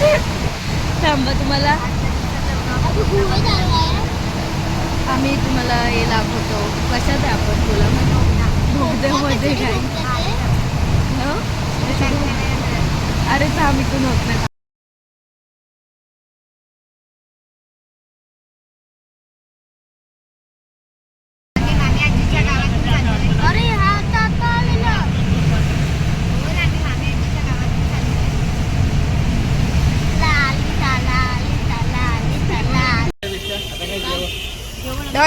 थांबा तुम्हाला. आम्ही तुम्हाला हे दाखवतो. कशात आहे आपण काय? हं? अरे थांब इथून होत नाही.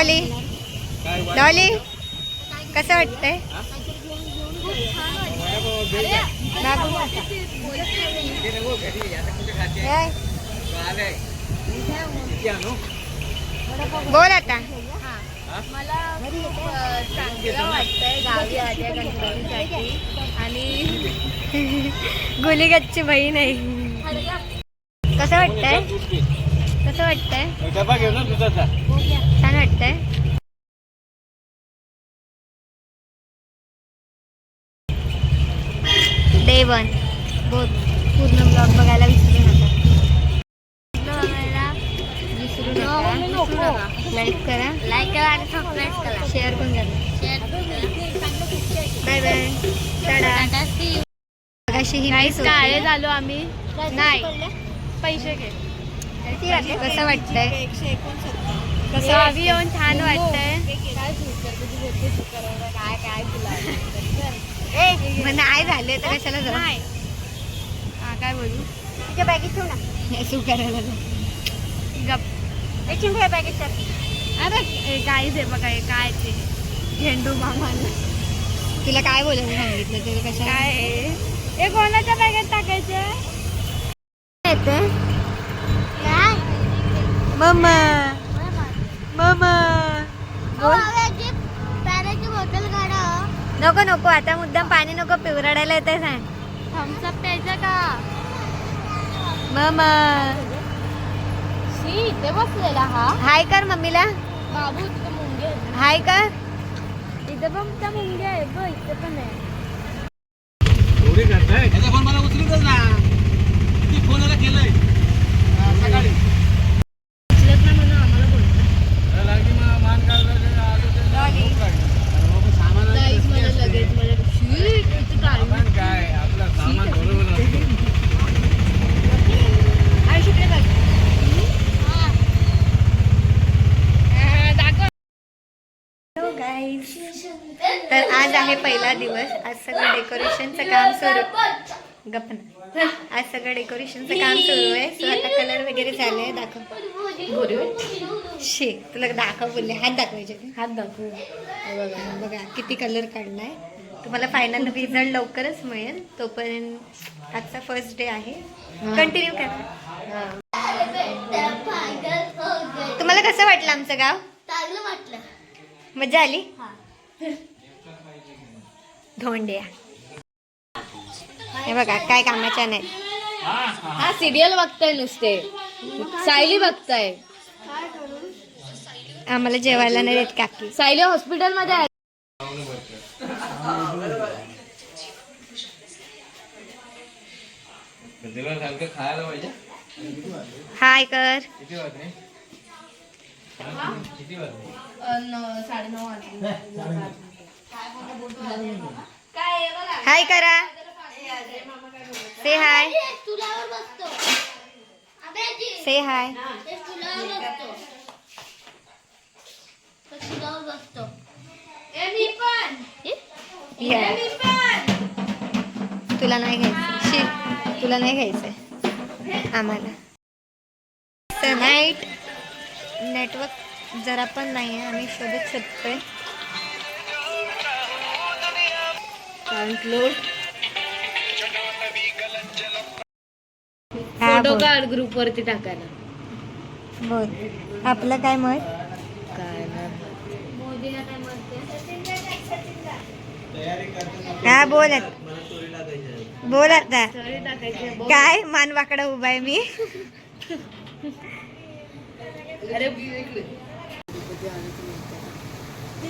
डॉली? डॉली कसं वाटतंय? बोल आता. मला खूप चांगलं वाटतंय गावी आल्या गणपतीसाठी आणि गुलीगच्ची बहीण आहे. कसं वाटतंय? कसं वाटतंय? डबा घेऊ ना दुधाचा वाटतंय. डे वन बोल पूर्ण ब्लॉग बघायला विसरू नका विसरू नका विसरू नका लाईक करा. लाईक करा आणि सबस्क्राईब करा. शेअर पण करा बाय बाय टाटा मगाशी ही होती. काळे झालो आम्ही? नाही. पैसे घे. कसं वाटतंय? गावी येऊन छान वाटतंय. मग नाही झाले तर कशाला जाऊ हा काय बोलू? तुझ्या बॅगेत ठेव ना. असं करायला. गप. एक चिंब बॅगेत ठेव. अरे गाईज आहे बघा काय ते? झेंडू मामाला. तुला काय बोलायला सांगितलं तुला कशा काय? हे? कोणाच्या बॅगेत टाकायचं? येते. मम्मा. नको नको आता मुद्दाम पाणी नको पिवराडायला येते सांग. थम्सअप प्यायचं का? मम्मा शी इथे बसलेला हा. हाय कर मम्मीला. बाबू इथं मुंगे. हाय कर. इथं पण त्या मुंगे आहे ग इथे पण आहे. फोन मला उचलतच ना. फोनाला केलंय हा, सकाळी उचलत नाही म्हणून आम्हाला बोलतात त्याला लागली मग मान काढला ते आलो ते डॉली. झोप काढली. अरे बाबा, सामान आणलं गाईज मला असतं. लगेच मला शी किती काळी सामान काय आपलं सामान बरोबर असतं. हॅलो गाईज तर आज आहे पहिला दिवस. आज सगळं डेकोरेशनचं काम सुरू. गप ना. आज सगळं डेकोरेशनचं काम सुरू आहे. सो आता कलर वगैरे झाले दाखव. शे तुला दाखव बोलले. हात दाखवायचे? हात दाखवू. बघा बघा किती कलर काढलाय. तुम्हाला फायनल रिझल्ट लवकरच मिळेल. तोपर्यंत आजचा फर्स्ट डे आहे. कंटिन्यू करा. तुम्हाला कसं वाटलं आमचं गाव? चांगलं वाटलं. मजा आली? धोंड्या. हे बघा काय कामाच्या नाही. हा सिरियल बघताय नुसते. सायली बघताय. आम्हाला जेवायला नाही देत काकी. सायली हॉस्पिटलमध्ये आहे. खायला पाहिजे हाय कर. किती वाजले. किती वाजले साडेनऊ. हाय करा. से हाय से हाय तुला नाही घ्यायचं. शी तुला नाही घ्यायचंय. आम्हाला. नाईट नेटवर्क जरा पण नाही आहे आम्ही शोधत शोधतोय. फोटो. काढ ग्रुप वरती टाकायला. बोल. आपलं काय मत? काय ना हा बोल आता. बोल आता. काय मान वाकडा उभा आहे मी?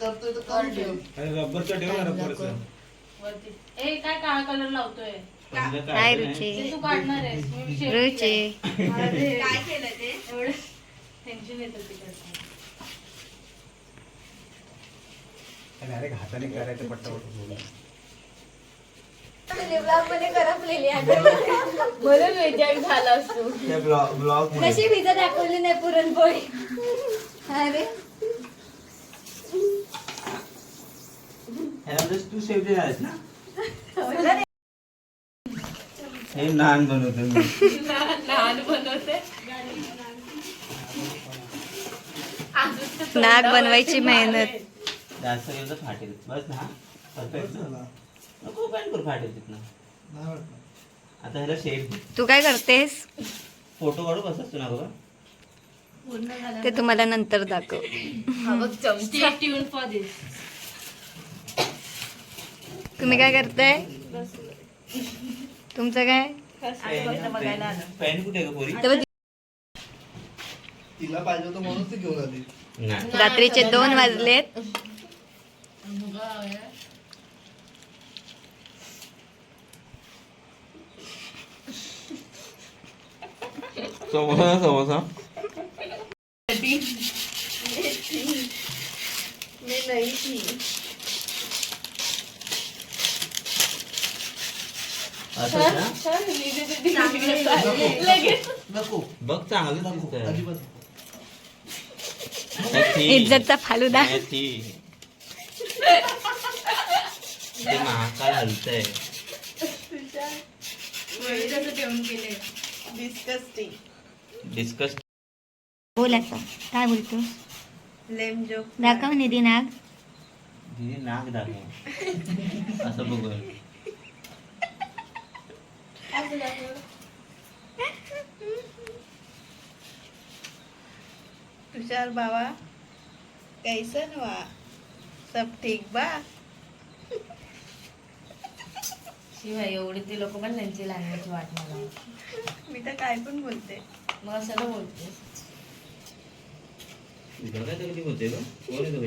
की पुढं plain बनवून. अरे रबरचं ठेव ना रबरचं. ए काय काळा कलर लावतोय? काय रुची? ते काढणार आहेस. मी शेवटी रुची. काय केलं ते? एवढं टेन्शन येतं नाही. अरे हाताने करायचं पट्टा म्हणून रिजेक्ट झाला असतो. त्या ब्लॉग ब्लॉग कशी विजा दाखवली नाही पुरणपोळी? अरे. तू शेवटी आहेस ना? हे नान बनवतो मी. लहान बनवते. नाक बनवायची मेहनत. जास्त गेलं तर फाटेल. बस ना. परफेक्ट नको काय करू फाटेल तिथनं. आता ह्याला शेप तू काय करतेस? फोटो काढू कसं असतो ना गं ते तुम्हाला नंतर दाखव. स्टे ट्यून फॉर दिस तुम्ही काय करताय? तुमचं काय? पेन कुठे आहे गं पोरी तर तिला पाहिजे होतं म्हणून ती घेऊन आली. नाही. रात्रीचे दोन वाजलेत. समोसा समोसा. मी नाही असं ना नको बघ चांगलं नको दिसतंय. अजिबात मेथी. इज्जतचा फालुदा. ते. महाकाल हलतंय. डिस्कस्टिंग डिस्कस बोल आता. काय बोलतो? लेम जोक दाखव निधी नाग. दिदी नाक दाखव. असं बघूया. तुषार बाबा कैसन वा सब ठीक बा? शिवाय एवढे ते लोक पण त्यांची लँग्वेज वाट मला मी तर काय पण बोलते. मग असं बोलते तुझं काय तरी बोलते गं? कोण आहे तो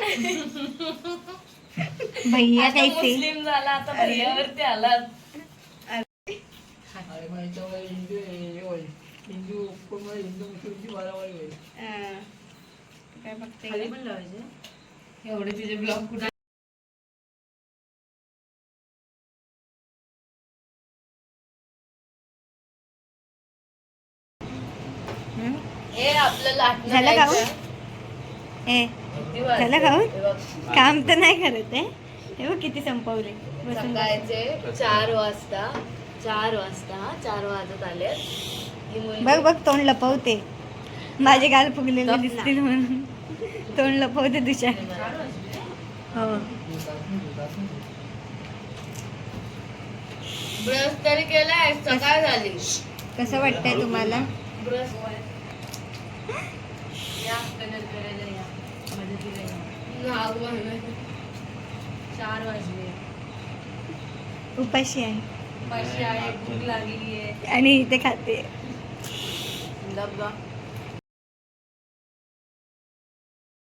हा. काय खाली पण लावायचे एवढे तिचे ब्लॉग कुठे हं? झालं का हो? ए? झालं का हो? बघ. काम तर नाही करत आहे हे बघ किती संपवले चार वाजता चार वाजता चार वाजत आले. बघ बघ तोंड लपवते. माझे गाल फुगलेले दिसतील म्हणून. तोंड लपवते तुझ्या हो. ब्रश तरी केलाय सकाळ झाली. कसं वाटतंय तुम्हाला? ब्रश चार वाजले. उपाशी आहे. आणि इथे खाते